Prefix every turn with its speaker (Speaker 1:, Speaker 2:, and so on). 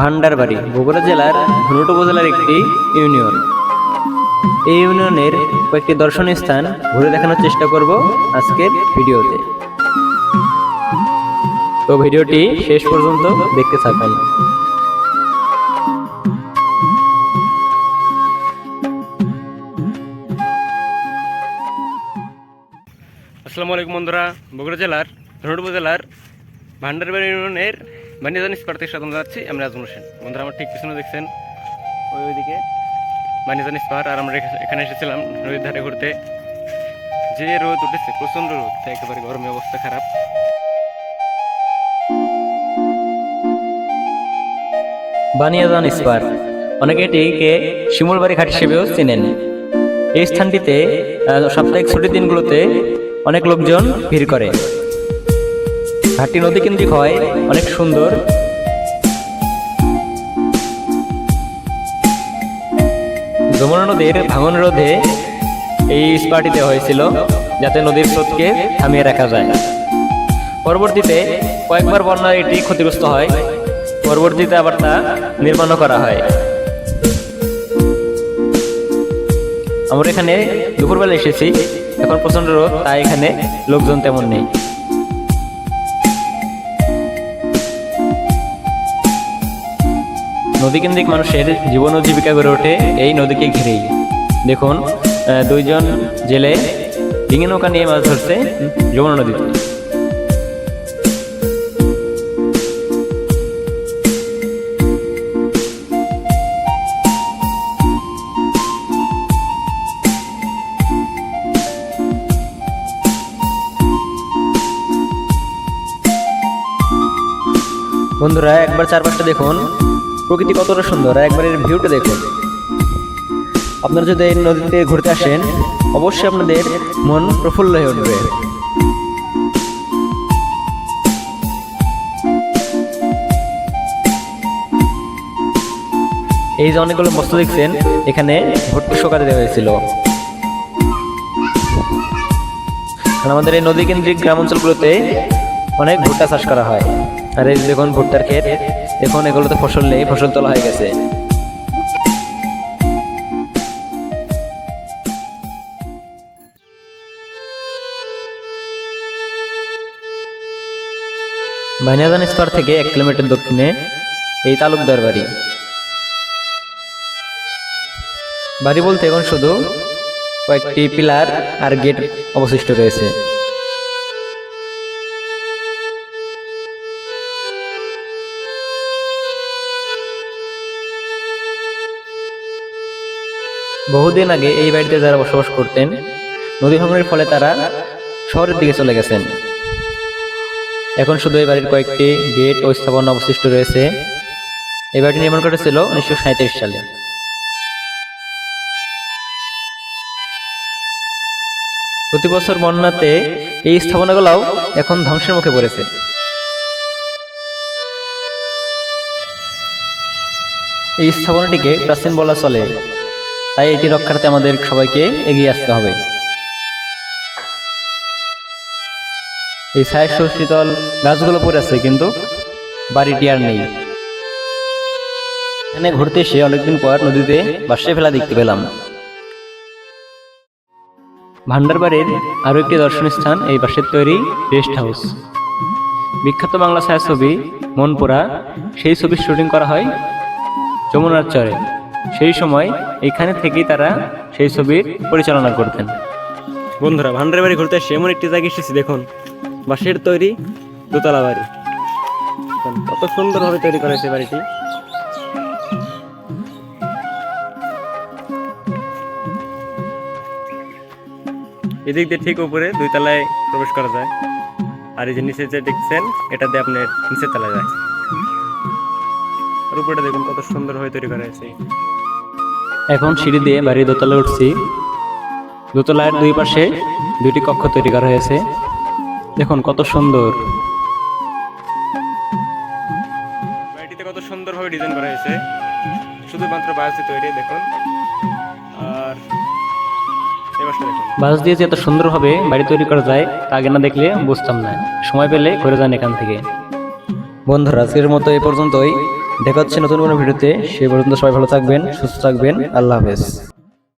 Speaker 1: ভান্ডারবাড়ি, বগুড়া জেলার ধুনট উপজেলার একটি ইউনিয়ন। এই ইউনিয়নের কয়েকটি দর্শনীয় স্থান ঘুরে দেখানোর চেষ্টা করব আজকের ভিডিওতে। তো ভিডিওটি শেষ পর্যন্ত দেখতে থাকুন।
Speaker 2: আসসালামু আলাইকুম বন্ধুরা, বগুড়া জেলার ধনুট উপজেলার ভান্ডারবাড়ি ইউনিয়নের বানিয়াজান স্পার থেকে স্বাগত জানাচ্ছি আমি রাজমুল হোসেন। বন্ধুরা, আমার ঠিক পিছনে দেখছেন, ওই ওইদিকে বানিয়াজান স্পার, আর আমরা এখানে এসেছিলাম নদীর ধারে ঘুরতে। যে রোদ উঠেছে, প্রচণ্ড রোদ, একেবারে গরমে অবস্থা খারাপ।
Speaker 1: বানিয়াজান স্পার, অনেকে এটিকে শিমুলবাড়ি ঘাট হিসেবেও চেনেন। এই স্থানটিতে সাপ্তাহিক ছুটির দিনগুলোতে অনেক লোকজন ভিড় করে। ঘাটটি নদী কেন্দ্রিক হয়, অনেক সুন্দর। যমুনা নদীর ভাঙন রোধে এই স্পাটিতে হয়েছিল, যাতে নদীর স্রোতকে থামিয়ে রাখা যায়। পরবর্তীতে কয়েকবার বন্যায় এটি ক্ষতিগ্রস্ত হয়, পরবর্তীতে আবার তা নির্মাণও করা হয়। আমরা এখানে দুপুরবেলা এসেছি, এখন প্রচণ্ড রোদ, তাই এখানে লোকজন তেমন নেই। নদীকেন্দ্রিক মানুষের জীবন ও জীবিকা গড়ে ওঠে এই নদীকে ঘিরেই। দেখুন দুইজন জেলে ডিঙি নৌকা নিয়ে মাছ ধরছে যমুনা নদীতে। বন্ধুরা, একবার চারপাশটা দেখুন। প্রকৃতি কতটা সুন্দর, একবার এর ভিউটা দেখুন। আপনারা যদি এই নদীতে ঘুরতে আসেন, অবশ্যই আপনাদের মন প্রফুল্ল হয়ে উঠবে। এই যে অনেকগুলো বস্তু দেখছেন, এখানে ভর্তি শোকাতে দেওয়া হয়েছিল। আমাদের এই নদী কেন্দ্রিক গ্রাম অঞ্চলগুলোতে অনেক ভুট্টা চাষ করা হয়। আর এই ভুট্টার ক্ষেত এখন এগুলোতে ফসল নেই, ফসল তোলা হয়ে গেছে। বানিয়াজান স্পার থেকে এক কিলোমিটার দক্ষিণে এই তালুকদার বাড়ি। বাড়ি বলতে এখন শুধু কয়েকটি পিলার আর গেট অবশিষ্ট রয়েছে। বহুদিন আগে এই বাড়িতে যারা বসবাস করতেন, নদী ভাঙনের ফলে তারা শহরের দিকে চলে গেছেন। এখন শুধু এই বাড়ির কয়েকটি গেট ও স্থাপনা অবশিষ্ট রয়েছে। এই বাড়িটি নির্মাণ করেছিল উনিশশো সাঁত্রিশ সালে। প্রতি বছর বন্যাতে এই স্থাপনাগুলোও এখন ধ্বংসের মুখে পড়েছে। এই স্থাপনাটিকে প্রাচীন বলা চলে তাই এটি রক্ষার্থে আমাদের সবাইকে এগিয়ে আসতে হবে। এই ছায় শীতল গাছগুলো পড়ে আছে, কিন্তু বাড়িটি আর নেই। এখানে ঘুরতে এসে অনেকদিন পর নদীতে বাসে ফেলা দেখতে পেলাম। ভান্ডারবাড়ির আরও একটি দর্শনীয় স্থান এই বাঁশের তৈরি রেস্ট হাউস। বিখ্যাত বাংলা ছায়াছবি মনপুরা, সেই ছবির শুটিং করা হয় যমুনার চরে। সেই সময় এখানে থেকেই তারা সেই ছবির পরিচালনা করতেন।
Speaker 2: বন্ধুরা ভান্ডারবাড়ি ঘুরতে এসে এমন একটি জায়গায় এসেছি, দেখুন। বাঁশের তৈরি দোতলা বাড়ি। কত সুন্দরভাবে তৈরি করা হয়েছে বাড়িটি। এদিক দিয়ে ঠিক উপরে দুই তলায় প্রবেশ করা যায়। আর এই যে নিচে যে দেখছেন, এটা দিয়ে আপনার নিচের তলায় যায়। আর উপরে দেখুন কত সুন্দর হয়ে তৈরি করা হয়েছে।
Speaker 1: এখন সিঁড়ি দিয়ে বাড়ির দোতলা উঠছি। দোতলার দুই পাশে দুটি কক্ষ তৈরি করা হয়েছে। দেখুন কত সুন্দর।
Speaker 2: বাড়িটিতে কত সুন্দরভাবে ডিজাইন করা হয়েছে। শুধুমাত্র বাস দিয়ে তৈরি দেখুন। আর
Speaker 1: বাস দিয়ে যে এত সুন্দরভাবে বাড়ি তৈরি করা যায় তা আগে না দেখলে বুঝতাম না। সময় পেলে ঘুরে যান এখান থেকে। বন্ধুরা আজকের মতো এ পর্যন্তই। দেখা হচ্ছে নতুন কোনো ভিডিওতে। সেই পর্যন্ত সবাই ভালো থাকবেন সুস্থ থাকবেন। আল্লাহ হাফেজ।